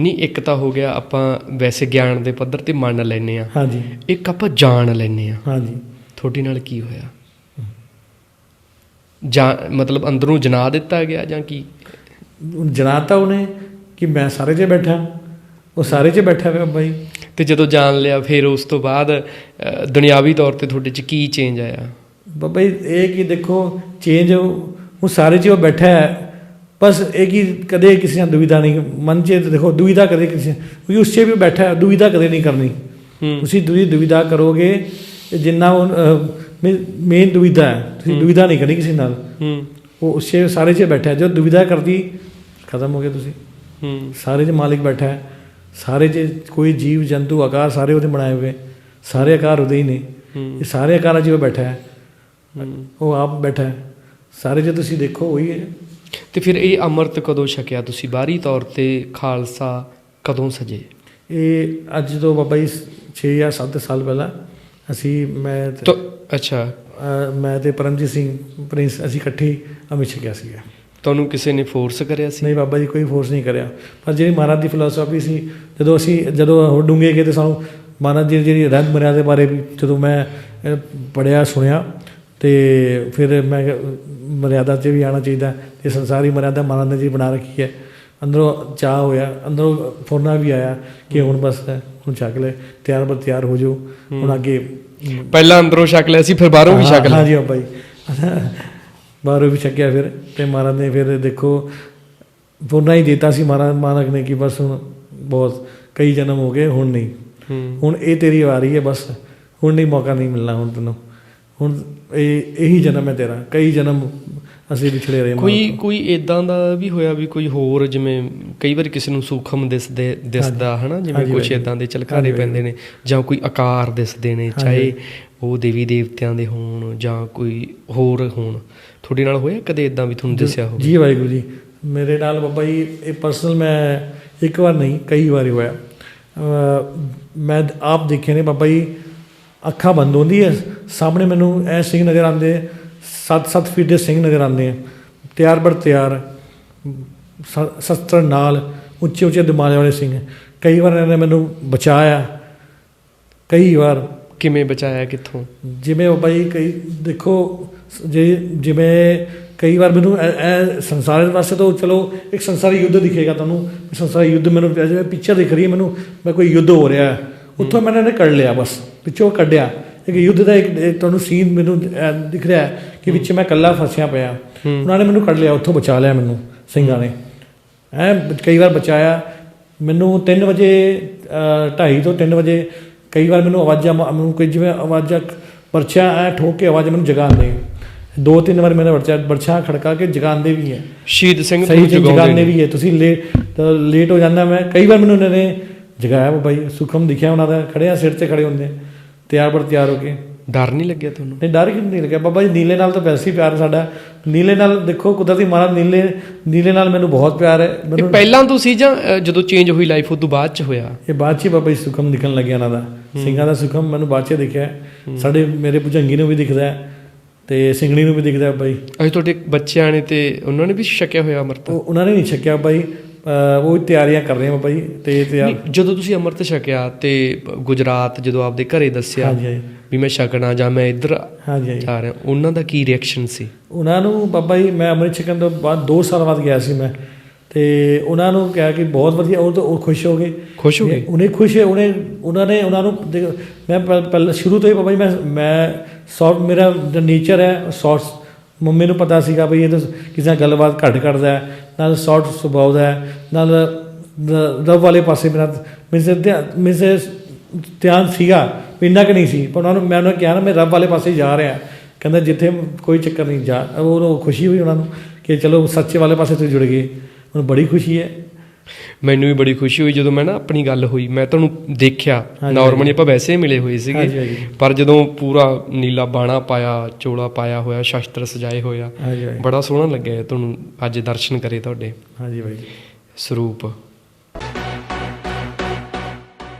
ਨਹੀਂ ਇੱਕ ਤਾਂ ਹੋ ਗਿਆ ਆਪਾਂ ਵੈਸੇ ਗਿਆਨ ਦੇ ਪੱਧਰ ਤੇ ਮੰਨ ਲੈਨੇ ਆ ਹਾਂਜੀ। ਇੱਕ ਆਪਾਂ ਜਾਣ ਲੈਨੇ ਆ ਹਾਂਜੀ। ਤੁਹਾਡੇ ਨਾਲ ਕੀ ਹੋਇਆ? ਜਾਂ ਮਤਲਬ ਅੰਦਰੋਂ ਜਨਾ ਦਿੱਤਾ ਗਿਆ ਜਾਂ ਕੀ? ਜਨਾਤਾ ਉਹਨੇ ਕਿ ਮੈਂ ਸਾਰੇ 'ਚ ਬੈਠਾ ਉਹ ਸਾਰੇ 'ਚ ਬੈਠਾ ਹੋਇਆ ਬਾਈ। ਤੇ ਜਦੋਂ ਜਾਣ ਲਿਆ ਫਿਰ ਉਸ ਤੋਂ ਬਾਅਦ ਦੁਨਿਆਵੀ ਤੌਰ ਤੇ ਤੁਹਾਡੇ ਚ ਕੀ ਚੇਂਜ ਆਇਆ? ਬਾਬਾ ਜੀ ਇਹ ਕਿ ਦੇਖੋ ਚੇਂਜ ਉਹ ਸਾਰੇ 'ਚ ਉਹ ਬੈਠਾ ਹੈ ਬਸ ਇਹ ਕਿ ਕਦੇ ਕਿਸੇ ਨਾਲ ਦੁਵਿਧਾ ਨਹੀਂ ਮਨ 'ਚ ਦੇਖੋ ਦੁਵਿਧਾ ਕਦੇ ਕਿਸੇ ਕਿਉਂਕਿ ਉਸ 'ਚ ਵੀ ਬੈਠਾ ਹੈ ਦੁਵਿਧਾ ਕਦੇ ਨਹੀਂ ਕਰਨੀ। ਤੁਸੀਂ ਦੁਵਿਧਾ ਕਰੋਗੇ ਤੇ ਜਿੰਨਾ ਮੇਨ ਦੁਵਿਧਾ ਹੈ ਤੁਸੀਂ ਦੁਵਿਧਾ ਨਹੀਂ ਕਰਨੀ ਕਿਸੇ ਨਾਲ। ਹੂੰ। ਉਹ ਉਸੇ ਸਾਰੇ 'ਚ ਬੈਠਾ ਜੋ ਦੁਵਿਧਾ ਕਰਦੀ ਖਤਮ ਹੋ ਗਿਆ ਤੁਸੀਂ। ਹੂੰ। ਸਾਰੇ 'ਚ ਮਾਲਿਕ ਬੈਠਾ ਹੈ ਸਾਰੇ 'ਚ ਕੋਈ ਜੀਵ ਜੰਤੂ ਆਕਾਰ ਸਾਰੇ ਉਹਦੇ ਬਣਾਏ ਹੋਏ ਸਾਰੇ ਆਕਾਰ ਉਹਦੇ ਹੀ ਨੇ। ਇਹ ਸਾਰੇ ਆਕਾਰਾਂ 'ਚ ਉਹ ਬੈਠਾ ਹੈ। ਹੂੰ। ਉਹ ਆਪ ਬੈਠਾ ਹੈ। ਸਾਰੇ 'ਚ ਤੁਸੀਂ ਦੇਖੋ ਉਹੀ ਹੈ। ਤੇ ਫਿਰ ਇਹ ਅੰਮ੍ਰਿਤ ਕਦੋਂ ਛਕਿਆ ਤੁਸੀਂ? ਬਾਹਰੀ ਤੌਰ ਤੇ ਖਾਲਸਾ ਕਦੋਂ ਸਜੇ? ਇਹ ਅੱਜ ਤੋਂ ਬਾਬਾ ਜੀ 6 ਜਾਂ 7 ਸਾਲ ਪਹਿਲਾਂ ਅਸੀਂ ਮੈਂ ਤੇ- ਅੱਛਾ। ਮੈਂ ਤੇ ਪਰਮਜੀਤ ਸਿੰਘ ਪ੍ਰਿੰਸ ਅਸੀਂ ਇਕੱਠੇ ਅਮਿਤ ਛਕਿਆ ਸੀਗਾ। ਤੁਹਾਨੂੰ ਕਿਸੇ ਨੇ ਫੋਰਸ ਕਰਿਆ ਸੀ? ਨਹੀਂ ਬਾਬਾ ਜੀ ਕੋਈ ਫੋਰਸ ਨਹੀਂ ਕਰਿਆ। ਪਰ ਜਿਹੜੀ ਮਹਾਰਾਜ ਦੀ ਫਿਲਾਸਫੀ ਸੀ ਜਦੋਂ ਅਸੀਂ ਜਦੋਂ ਉਹ ਡੂੰਘੇ ਗਏ ਤੇ ਸਾਨੂੰ ਮਹਾਰਾਜ ਜੀ ਦੀ ਜਿਹੜੀ ਰਹਿਤ ਮਰਿਆਦਾ ਦੇ ਬਾਰੇ ਵੀ ਜਦੋਂ ਮੈਂ ਅਹ, ਪੜ੍ਹਿਆ ਸੁਣਿਆ ਤੇ ਫਿਰ ਮੈਂ ਮਰਿਆਦਾ 'ਚ ਵੀ ਆਉਣਾ ਚਾਹੀਦਾ ਤੇ ਸੰਸਾਰੀ ਮਰਿਆਦਾ ਨੇ ਜੀ ਬਣਾ ਰੱਖੀ ਹੈ। ਅੰਦਰੋਂ ਚਾਹ ਹੋਇਆ ਅੰਦਰੋਂ ਫੋਨਾ ਵੀ ਆਇਆ ਕਿ ਹੁਣ ਬਸ ਹੁਣ ਛਕ ਲੈ ਤਿਆਰ ਬਰ ਤਿਆਰ ਹੋ ਜਾਓ। ਹੁਣ ਅੱਗੇ ਪਹਿਲਾਂ ਅੰਦਰੋਂ ਛਕ ਲਿਆ ਸੀ ਫਿਰ ਬਾਹਰੋਂ ਵੀ ਛਕ ਹਾਂ ਲਿਆ ਜੀ ਬਾਬਾ ਜੀ ਬਾਹਰੋਂ ਵੀ ਛਕਿਆ ਫਿਰ ਤੇ ਮਹਾਰਾਜ ਨੇ ਫਿਰ ਦੇਖੋ ਫੋਨਾ ਹੀ ਦਿੱਤਾ ਸੀ ਮਹਾਰਾਜ ਮਾਨਕ ਨੇ ਕਿ ਬਸ ਹੁਣ ਬਹੁਤ ਕਈ ਜਨਮ ਹੋ ਗਏ ਹੁਣ ਨਹੀਂ। ਹੂੰ। ਹੁਣ ਇਹ ਤੇਰੀ ਵਾਰੀ ਹੈ ਬਸ। ਹੁਣ ਨਹੀਂ ਮੌਕਾ ਨਹੀਂ ਮਿਲਣਾ ਹੁਣ ਤੈਨੂੰ। ਹੁਣ ਇਹ ਇਹੀ ਜਨਮ ਹੈ ਤੇਰਾ ਕਈ ਜਨਮ ਅਸੀਂ ਵਿਛੜੇ ਰਹੇ ਕੋਈ। ਕੋਈ ਇਦਾਂ ਦਾ ਵੀ ਹੋਇਆ ਵੀ ਕੋਈ ਹੋਰ ਜਿਵੇਂ ਕਈ ਵਾਰ ਕਿਸੇ ਨੂੰ ਸੂਖਮ ਦਿਸਦੇ ਦਿਸਦਾ ਹਨਾ ਜਿਵੇਂ ਕੁਝ। ਇਦਾਂ ਦੇ ਚਲਕਾਰੇ। ਪੈਂਦੇ ਨੇ ਜਾਂ ਕੋਈ ਆਕਾਰ ਦਿਸਦੇ ਨੇ। ਚਾਹੇ ਉਹ ਦੇਵੀ ਦੇਵਤਿਆਂ ਦੇ ਹੋਣ ਜਾਂ ਕੋਈ ਹੋਰ ਹੋਣ ਤੁਹਾਡੇ ਨਾਲ ਹੋਇਆ ਕਦੇ ਇਦਾਂ ਵੀ ਤੁਹਾਨੂੰ ਦਿਸਿਆ ਹੋਵੇ ਜੀ ਵਾਹਿਗੁਰੂ ਜੀ ਮੇਰੇ ਨਾਲ ਬਾਬਾ ਜੀ ਇਹ ਪਰਸਨਲ ਮੈਂ ਇੱਕ ਵਾਰ ਨਹੀਂ ਕਈ ਵਾਰੀ ਹੋਇਆ ਮੈਂ ਆਪ ਦੇਖੇ ਨੇ ਬਾਬਾ ਜੀ ਅੱਖਾਂ ਬੰਦ ਹੁੰਦੀ ਹੈ ਸਾਹਮਣੇ ਮੈਨੂੰ ਇਹ ਸਿੰਘ ਨਜ਼ਰ ਆਉਂਦੇ 7-7 ਫੀਟ ਦੇ ਸਿੰਘ ਨਜ਼ਰ ਆਉਂਦੇ। ਆ ਤਿਆਰ ਬਰ ਤਿਆਰ ਸ਼ਸਤਰ ਨਾਲ ਉੱਚੇ ਉੱਚੇ ਦਿਮਾਗ ਵਾਲੇ ਸਿੰਘ। ਕਈ ਵਾਰ ਇਹਨਾਂ ਨੇ ਮੈਨੂੰ ਬਚਾਇਆ। ਕਈ ਵਾਰ ਕਿਵੇਂ ਬਚਾਇਆ ਕਿੱਥੋਂ? ਜਿਵੇਂ ਬਾਬਾ ਜੀ ਕਈ ਦੇਖੋ ਜੇ ਜਿਵੇਂ ਕਈ ਵਾਰ ਮੈਨੂੰ ਇਹ ਸੰਸਾਰ ਦੇ ਵਾਸਤੇ ਤਾਂ ਚਲੋ ਇੱਕ ਸੰਸਾਰੀ ਯੁੱਧ ਦਿਖੇਗਾ ਤੁਹਾਨੂੰ। ਸੰਸਾਰੀ ਯੁੱਧ ਮੈਨੂੰ ਜਿਵੇਂ ਪਿਕਚਰ ਦਿਖ ਰਹੀ ਹੈ ਮੈਨੂੰ ਮੈਂ ਕੋਈ ਯੁੱਧ ਹੋ ਰਿਹਾ। ਉੱਥੋਂ ਮੈंने ਨੇ ਕੱਢ ਲਿਆ ਬਸ। ਪਿੱਛੋਂ ਕੱਢਿਆ। ਇੱਕ ਯੁੱਧ ਦਾ ਇੱਕ ਤੁਹਾਨੂੰ ਸੀਨ ਮੈਨੂੰ ਦਿਖ ਰਿਹਾ ਕਿ ਵਿੱਚ ਮੈਂ ਇਕੱਲਾ ਫਸਿਆ ਪਿਆ। ਉਹਨਾਂ ਨੇ ਮੈਨੂੰ ਕੱਢ ਲਿਆ ਉੱਥੋਂ ਬਚਾ ਲਿਆ ਮੈਨੂੰ ਸਿੰਘਾਂ ਨੇ। ਐ ਕਈ ਵਾਰ ਬਚਾਇਆ। ਮੈਨੂੰ 3 ਵਜੇ 2:30 ਤੋਂ 3 ਵਜੇ ਕਈ ਵਾਰ ਮੈਨੂੰ ਆਵਾਜ਼ਾਂ ਮੈਨੂੰ ਕੋਈ ਜਿਵੇਂ ਆਵਾਜ਼ਾਂ ਪਰਚਾ ਐ ਠੋਕ ਕੇ ਆਵਾਜ਼ ਮੈਨੂੰ ਜਗਾਉਂਦੇ ਦੋ। ਤਿੰਨ ਵਾਰ ਮੇਰੇ ਪਰਚਾ ਪਰਚਾ ਖੜਕਾ ਕੇ ਜਗਾਉਂਦੇ ਵੀ ਹੈ। ਸ਼ਹੀਦ ਸਿੰਘ ਸਹੀ ਤੁਹਾਨੂੰ ਜਗਾਉਂਦੇ ਵੀ ਹੈ। ਤੁਸੀਂ ਲੇਟ ਲੇਟ ਹੋ ਜਾਂਦਾ ਮੈਂ। ਕਈ ਵਾਰ ਮੈਨੂੰ ਉਹਨਾਂ ਨੇ ਜਗਾਇਆ ਜੀ ਸੁਖਮ ਦਿਖਿਆ ਉਹਨਾਂ ਦਾ ਖੜੇ ਆ ਸਿਰ ਤੇ ਖੜੇ ਹੁੰਦੇ। ਤਿਆਰ ਬਰ ਤਿਆਰ ਹੋ ਕੇ। ਡਰ ਨਹੀਂ ਲੱਗਿਆ ਤੁਹਾਨੂੰ? ਨਹੀਂ ਡਰ ਕਿਉਂ ਨਹੀਂ ਲੱਗਿਆ? ਬਾਬਾ ਜੀ ਨੀਲੇ ਨਾਲ ਤਾਂ ਵੈਸੇ ਹੀ ਪਿਆਰ ਸਾਡਾ। ਨੀਲੇ ਨਾਲ ਦੇਖੋ ਕੁਦਰਤੀ ਮਹਾਰਾਜ ਨੀਲੇ ਨੀਲੇ ਨਾਲ ਮੈਨੂੰ ਬਹੁਤ ਪਿਆਰ ਹੈ। ਇਹ ਮੈਨੂੰ ਪਹਿਲਾਂ ਤੋਂ ਸੀ ਜਾਂ ਜਦੋਂ ਚੇਂਜ ਹੋਈ ਲਾਈਫ ਉਸ ਤੋਂ ਬਾਅਦ ਚ ਹੋਇਆ? ਇਹ ਬਾਅਦ 'ਚ ਬਾਬਾ ਜੀ ਸੁਖਮ ਦਿਖਣ ਲੱਗਿਆ ਇਹਨਾਂ ਦਾ। ਸਿੰਘਾਂ ਦਾ ਸੁਖਮ ਮੈਨੂੰ ਬਾਅਦ 'ਚ ਦਿਖਿਆ। ਸਾਡੇ ਮੇਰੇ ਭੁਜੰਗੀ ਨੂੰ ਵੀ ਦਿਖਦਾ ਹੈ ਤੇ ਸਿੰਘਣੀ ਨੂੰ ਵੀ ਦਿਖਦਾ ਬਾਈ ਅਜੇ ਤੁਹਾਡੇ ਬੱਚਿਆਂ ਨੇ ਤੇ ਉਹਨਾਂ ਨੇ ਵੀ ਛਕਿਆ ਹੋਇਆ ਅੰਮ੍ਰਿਤ? ਉਹ ਉਹਨਾਂ ਨੇ ਨਹੀਂ ਛਕਿਆ ਬਾਈ ਉਹ ਤਿਆਰੀਆਂ ਕਰ ਰਹੇ ਆ ਬਾਈ ਤੇ ਤਿਆਰ ਜਦੋਂ ਤੁਸੀਂ ਅੰਮ੍ਰਿਤ ਛਕਿਆ ਤੇ ਗੁਜਰਾਤ ਜਦੋਂ ਆਪਦੇ ਘਰੇ ਦੱਸਿਆ ਹਾਂਜੀ ਹਾਂਜੀ। ਵੀ ਮੈਂ ਛਕਣਾ ਜਾਂ ਮੈਂ ਇੱਧਰ ਹਾਂਜੀ ਜਾ ਰਿਹਾ ਉਹਨਾਂ ਦਾ ਕੀ ਰਿਐਕਸ਼ਨ ਸੀ? ਉਹਨਾਂ ਨੂੰ ਬਾਬਾ ਜੀ ਮੈਂ ਅੰਮ੍ਰਿਤ ਛਕਣ ਤੋਂ ਬਾਅਦ 2 ਸਾਲ ਬਾਅਦ ਗਿਆ ਸੀ ਮੈਂ ਤੇ ਉਹਨਾਂ ਨੂੰ ਕਿਹਾ ਕਿ ਬਹੁਤ ਵਧੀਆ ਉਹ ਤਾਂ ਉਹ ਖੁਸ਼ ਹੋ ਗਏ। ਖੁਸ਼ ਹੋ ਗਏ? ਉਹਨੇ ਖੁਸ਼ ਹੈ ਉਹਨੇ ਉਹਨਾਂ ਨੇ ਉਹਨਾਂ ਨੂੰ ਮੈਂ ਪਹਿ- ਪਹਿਲਾਂ ਸ਼ੁਰੂ ਤੋਂ ਹੀ ਬਾਬਾ ਜੀ ਮੈਂ ਮੈਂ ਸੌਫਟ ਮੇਰਾ ਜੋ ਨੇਚਰ ਹੈ ਸੌਫਟ ਮੰਮੀ ਨੂੰ ਪਤਾ ਸੀਗਾ ਵੀ ਇਹ ਤਾਂ ਕਿਸੇ ਨਾਲ ਗੱਲਬਾਤ ਘੱਟ ਕਰਦਾ ਨਾਲ ਸੌਫਟ ਸੁਭਾਅ ਦਾ ਨਾਲ ਰ- ਰੱਬ ਵਾਲੇ ਪਾਸੇ ਮੇਰਾ ਮੇਰੇ ਮੇਰੇ ਧਿਆਨ ਸੀਗਾ ਇੰਨਾ ਕਿ ਨਹੀਂ ਸੀ, ਪਰ ਉਹਨਾਂ ਨੂੰ, ਮੈਂ ਉਹਨਾਂ ਨੂੰ ਕਿਹਾ ਨਾ, ਮੈਂ ਰੱਬ ਵਾਲੇ ਪਾਸੇ ਜਾ ਰਿਹਾ। ਕਹਿੰਦਾ ਜਿੱਥੇ ਕੋਈ ਚੱਕਰ ਨਹੀਂ, ਜਾ ਉਹਨੂੰ ਖੁਸ਼ੀ ਹੋਈ ਉਹਨਾਂ ਨੂੰ ਕਿ ਚਲੋ ਸੱਚੇ ਵਾਲੇ ਪਾਸੇ ਤੁਸੀਂ ਜੁੜ ਗਏ। ਉਹਨੂੰ ਬੜੀ ਖੁਸ਼ੀ ਹੈ। ਮੈਨੂੰ ਵੀ ਬੜੀ ਖੁਸ਼ੀ ਹੋਈ ਜਦੋਂ ਮੈਂ ਨਾ ਆਪਣੀ ਗੱਲ ਹੋਈ। ਮੈਂ ਤੁਹਾਨੂੰ ਦੇਖਿਆ ਨਾਰਮਲੀ ਆਪਾਂ ਵੈਸੇ ਹੀ ਮਿਲੇ ਹੋਏ ਸੀਗੇ। ਪਰ ਜਦੋਂ ਪੂਰਾ ਨੀਲਾ ਬਾਣਾ ਪਾਇਆ ਚੋਲਾ ਪਾਇਆ ਹੋਇਆ ਸ਼ਸਤਰ ਸਜਾਏ ਹੋਇਆ ਬੜਾ ਸੋਹਣਾ ਲੱਗਿਆ ਤੁਹਾਨੂੰ ਅੱਜ ਦਰਸ਼ਨ ਕਰੇ ਤੁਹਾਡੇ ਹਾਂਜੀ ਬਾਈ ਸਰੂਪ।